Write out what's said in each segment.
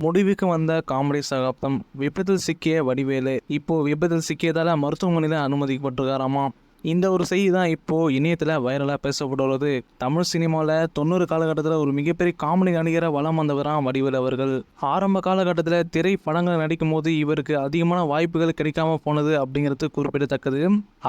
முடிவுக்கு வந்த காமெடி சகாப்தம் விபத்தில் சிக்கிய வடிவேலு இப்போ விபத்தில் சிக்கியதால மருத்துவமனையில் அனுமதிக்கப்பட்டிருக்காராமா? இந்த ஒரு செய்தி தான் இப்போது இணையத்தில் வைரலாக பேசப்படுவது தமிழ் சினிமாவில் தொண்ணூறு காலகட்டத்தில் ஒரு மிகப்பெரிய காமெடி நடிகராக வளம் வந்தவராம் வடிவில் அவர்கள். ஆரம்ப காலகட்டத்தில் திரைப்படங்கள் நடிக்கும் போது இவருக்கு அதிகமான வாய்ப்புகள் கிடைக்காம போனது அப்படிங்கிறது குறிப்பிடத்தக்கது.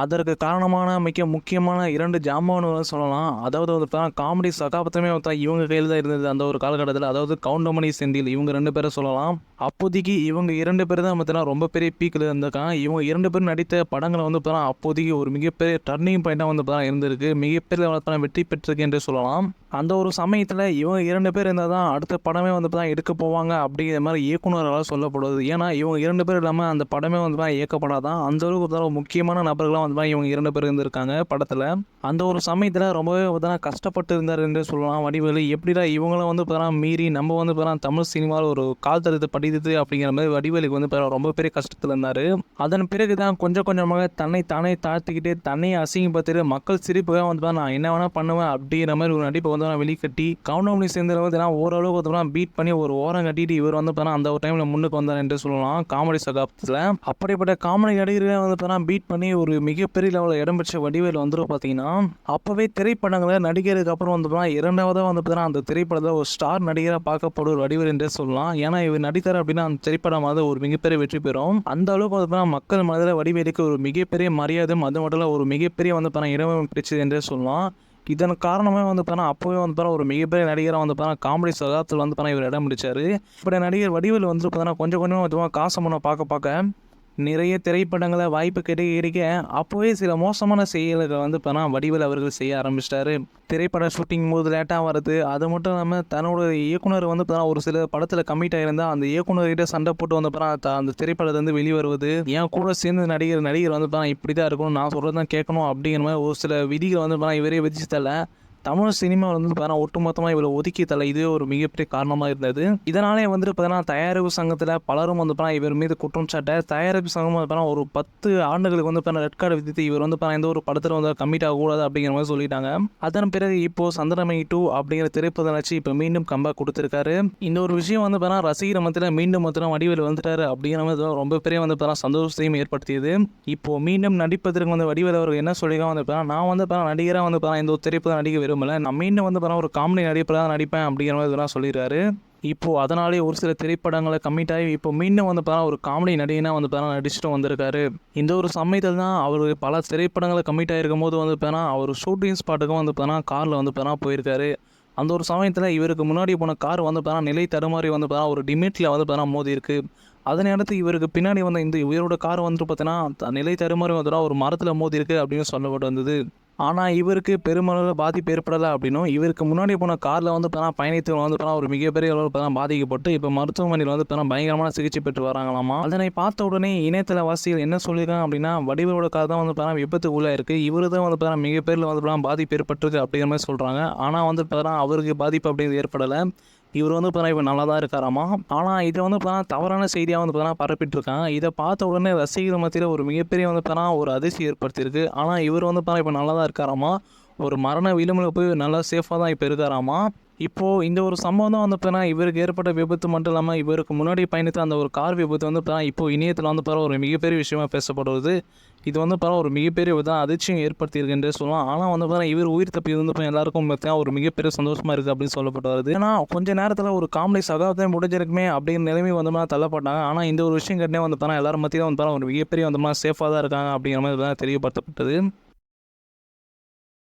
அதற்கு காரணமான மிக முக்கியமான இரண்டு ஜாமான்கள் சொல்லலாம். அதாவது வந்து பார்த்தா காமெடி சகாபத்தமே பார்த்தா இவங்க கையில் தான் இருந்தது அந்த ஒரு காலகட்டத்தில். அதாவது கவுண்டமணி செந்தில் இவங்க ரெண்டு பேரை சொல்லலாம். அப்போதைக்கு இவங்க இரண்டு பேர் தான் பார்த்தீங்கன்னா ரொம்ப பெரிய பீக்கில் இருந்திருக்காங்க. இவங்க இரண்டு பேரும் நடித்த படங்களை வந்து பார்த்தா அப்போதைக்கு ஒரு மிகப்பெரிய டர்னிங் பாயிண்டாக வந்து பார்த்தா இருந்திருக்கு. மிகப்பெரிய வளர்த்தான வெற்றி பெற்றிருக்கு என்று சொல்லலாம். அந்த ஒரு சமயத்தில் இவங்க இரண்டு பேர் இருந்தால் தான் அடுத்த படமே வந்து தான் எடுக்க போவாங்க அப்படிங்கிற மாதிரி இயக்குனர்களால் சொல்லப்படுது. ஏன்னா இவங்க இரண்டு பேர் இல்லாமல் அந்த படமே வந்து தான் இயக்கப்படாதான். அந்தளவுக்கு தான் முக்கியமான நபர்களாக வந்து பார்த்தா இவங்க இரண்டு பேர் இருந்திருக்காங்க படத்தில். அந்த ஒரு சமயத்தில் ரொம்பவே பார்த்தா கஷ்டப்பட்டு இருந்தார் என்று சொல்லலாம். வடிவேலு எப்படிடா இவங்களும் வந்து பார்த்தா மீறி நம்ம வந்து பார்த்தா தமிழ் சினிமாவில் ஒரு கால் தடுத்து படித்தது அப்படிங்கிற மாதிரி வடிவேலுக்கு வந்து பார்த்தா ரொம்ப பெரிய கஷ்டத்தில் இருந்தார். அதன் பிறகு தான் கொஞ்சம் கொஞ்சமாக தன்னை தானே தாழ்த்திக்கிட்டு தன்னை அசிங்கப்படுத்திட்டு மக்கள் சிரிப்புக்காக வந்து நான் என்ன வேணால் பண்ணுவேன் அப்படிங்கிற மாதிரி ஒரு நடிப்பை வந்து நான் வெளிக்கட்டி. கவுண்டமணி சேர்ந்து வந்து நான் ஓரளவுக்கு வந்து பீட் பண்ணி ஒரு ஓரம் கட்டிட்டு இவர் வந்து பார்த்தா அந்த ஒரு டைமில் முன்னுக்கு வந்தார் என்று சொல்லலாம். காமெடி சகாப்தத்தில். அப்படிப்பட்ட காமெடி நடிகர்களை வந்து பார்த்தா பீட் பண்ணி ஒரு மிகப்பெரிய லெவலில் இடம் பெற்ற வடிவேல் வந்துடும் பார்த்தீங்கன்னா அப்போவே திரைப்படங்களை நடிகருக்கு அப்புறம் வந்து இரண்டாவதாக வந்து பார்த்தா அந்த திரைப்படத்தில் ஒரு ஸ்டார் நடிகராக பார்க்கப்படுவர் வடிவேல் என்றே சொல்லலாம். ஏன்னா இவர் நடித்தார் அப்படின்னா அந்த திரைப்படம் வந்து ஒரு மிகப்பெரிய வெற்றி பெறும். அந்த அளவுக்கு வந்து பார்த்தீங்கன்னா மக்கள் மனதில் வடிவேலுக்கு ஒரு மிகப்பெரிய மரியாதையும் அது மட்டும் இல்லை ஒரு மிகப்பெரிய வந்து பார்த்தா இடமும் பிடிச்சது என்றே சொல்லலாம். இதன் காரணமே வந்து பார்த்தா அப்போவே வந்து பார்த்தா ஒரு மிகப்பெரிய நடிகராக வந்து பார்த்தா காமெடி சகாத்தில் வந்து பார்த்தா இவர் இடம் பிடிச்சார். இப்படி நடிகர் வடிவில் வந்து பார்த்தா கொஞ்சம் கொஞ்சமாக வந்து காசு முன்ன பார்க்க பார்க்க நிறைய திரைப்படங்களை வாய்ப்பு கிடைக்க கிடைக்க அப்போவே சில மோசமான செயல்களை வந்து பார்த்தா வடிவில் அவர்கள் செய்ய ஆரம்பிச்சிட்டாரு. திரைப்பட ஷூட்டிங் போது லேட்டாக வருது அது மட்டும் இல்லாமல் தன்னோட இயக்குனர் வந்து பார்த்தா ஒரு சில படத்தில் கம்மிட் ஆகிருந்தால் அந்த இயக்குனர்கிட்ட சண்டை போட்டு வந்து அந்த திரைப்படத்துலேருந்து வெளியே வருவது என் கூட சேர்ந்து நடிகர் நடிகர் வந்து பார்த்தா இப்படி தான் இருக்கணும் நான் சொல்கிறது தான் கேட்கணும் அப்படிங்கிற மாதிரி ஒரு சில விதிகள் வந்து இப்போ இவரே விதிச்சு தரல. தமிழ் சினிமாவில் வந்து பார்த்தா ஒட்டுமொத்தமாக இவ்வளோ ஒதுக்கி தலை இது ஒரு மிகப்பெரிய காரணமாக இருந்தது இதனாலே வந்துட்டு பார்த்தீங்கன்னா தயாரிப்பு சங்கத்தில் பலரும் வந்து பார்த்தா இவர் மீது குற்றம் சாட்ட தயாரிப்பு சங்கம் வந்து பார்த்தா ஒரு பத்து ஆண்டுகளுக்கு வந்து பார்த்தா ரெட் கார்டு விதித்து இவர் வந்து பார்த்தா எந்த ஒரு படத்தில் வந்து கம்மிட் ஆகக்கூடாது அப்படிங்கிற மாதிரி சொல்லிட்டாங்க அதன் பிறகு இப்போ சந்திரமை டூ அப்படிங்கிற திரைப்பட வச்சு இப்போ மீண்டும் கம்பேக் கொடுத்துருக்காரு இந்த ஒரு விஷயம் வந்து பார்த்தா ரசிகர் மத்தியில் மீண்டும் வந்து வடிவில் வந்துட்டாரு அப்படிங்கிற மாதிரி ரொம்ப பெரிய வந்து பார்த்தா சந்தோஷத்தையும் ஏற்படுத்தியது இப்போ மீண்டும் நடிப்பதற்கு வந்து வடிவில் அவர் என்ன சொல்லியிருக்காங்க வந்து பார்த்தா நான் வந்து பார்த்தா நடிகராக வந்து பார்த்தா இந்த ஒரு திரைப்படம் நடிகை விரும்பல நான் மீண்டும் வந்து பார்த்தா ஒரு காமெடி நடிப்பில் தான் நடிப்பேன் அப்படிங்கிற மாதிரி இதெல்லாம் சொல்லிடுறாரு. இப்போது அதனாலே ஒரு சில திரைப்படங்களை கம்மிட் ஆகி இப்போ மீண்டும் வந்து பார்த்தா ஒரு காமெடி நடிகனாக வந்து பார்த்தா நடிச்சுட்டு வந்திருக்காரு. இந்த ஒரு சமயத்தில் தான் அவர் பல திரைப்படங்களை கம்மிட் ஆகிருக்கும் போது வந்து பார்த்தா அவர் ஷூட்டிங் ஸ்பாட்டுக்கும் வந்து பார்த்தா காரில் வந்து பார்த்தா போயிருக்காரு. அந்த ஒரு சமயத்தில் இவருக்கு முன்னாடி போன கார் வந்து பார்த்தா நிலை தடுமாறி வந்து பார்த்தா ஒரு டிமிட்டில் வந்து பார்த்தா மோதி இருக்கு. அதனை அடுத்து இவருக்கு பின்னாடி வந்த இந்த இவரோட கார் வந்துட்டு பார்த்தீங்கன்னா நிலை தடுமாறி வந்துட்டா ஒரு மரத்தில் மோதி இருக்குது அப்படின்னு சொல்லப்பட்டு வந்தது. ஆனால் இவருக்கு பெருமளவில் பாதிப்பு ஏற்படலை அப்படின்னும் இவருக்கு முன்னாடி போன காரில் வந்து பார்த்தா பயணித்து வந்து பார்த்தா ஒரு மிகப்பெரிய அளவில் பார்த்தா பாதிக்கப்பட்டு இப்போ மருத்துவமனையில் வந்து பார்த்தா பயங்கரமான சிகிச்சை பெற்று வராங்களாமா? அதனை பார்த்த உடனே இணையதள வாசிகள் என்ன சொல்லியிருக்காங்க அப்படின்னா வடிவரோட கார் தான் வந்து பார்த்தா விபத்து உள்ளே இருக்குது தான் வந்து பார்த்தா மிகப்பெரிய வந்து பார்த்தா பாதிப்பு ஏற்பட்டிருக்கு அப்படிங்கிற மாதிரி சொல்கிறாங்க ஆனால் வந்து பார்த்தா அவருக்கு பாதிப்பு அப்படிங்கிறது ஏற்படலை. இவர் வந்து பார்த்தா இப்போ நல்லா தான் இருக்காராமா? ஆனால் இதை வந்து பார்த்தா தவறான செய்தியாக வந்து பார்த்தீங்கன்னா பரப்பிட்டுருக்காங்க. இதை பார்த்த உடனே ரசிகர் மத்தியில் ஒரு மிகப்பெரிய வந்து பார்த்தா ஒரு அதிர்ச்சி ஏற்படுத்தியிருக்கு. ஆனால் இவர் வந்து பார்த்தா இப்போ நல்லா தான் இருக்காராமா? ஒரு மரண விளிம்பில் போய் நல்லா சேஃபாக தான் இப்போ இருக்காராமா? இப்போது இந்த ஒரு சம்பவம் தான் வந்து பார்த்தீங்கன்னா இவருக்கு ஏற்பட்ட விபத்து மட்டும் இல்லாமல் இவருக்கு முன்னாடி பயணித்த அந்த ஒரு கார் விபத்து வந்து பார்த்தா இப்போ இணையத்தில் வந்து பார்த்தா ஒரு மிகப்பெரிய விஷயமா பேசப்படுவது. இது வந்து பார்த்தா ஒரு மிகப்பெரிய விதம் அதிர்ச்சியும் ஏற்படுத்தியிருக்குன்றே சொல்லலாம். ஆனால் வந்து பார்த்தா இவர் உயிர் தப்பி வந்து எல்லாருக்கும் பார்த்தா ஒரு மிகப்பெரிய சந்தோஷமாக இருக்குது அப்படின்னு சொல்லப்பட்டு வருது. ஏன்னா கொஞ்ச நேரத்தில் ஒரு காமெடி சகாப்தம் முடிஞ்சிருக்குமே அப்படிங்கிற நிலைமை வந்து மாதிரி தள்ளப்பட்டாங்க. ஆனால் இந்த ஒரு விஷயம் கட்டினே வந்து பார்த்தா எல்லாரும் மத்தியும் வந்து பார்த்தா ஒரு மிகப்பெரிய வந்து சேஃபாக தான் இருக்காங்க அப்படிங்கிற மாதிரி தான் தெரியப்படுத்தப்பட்டது.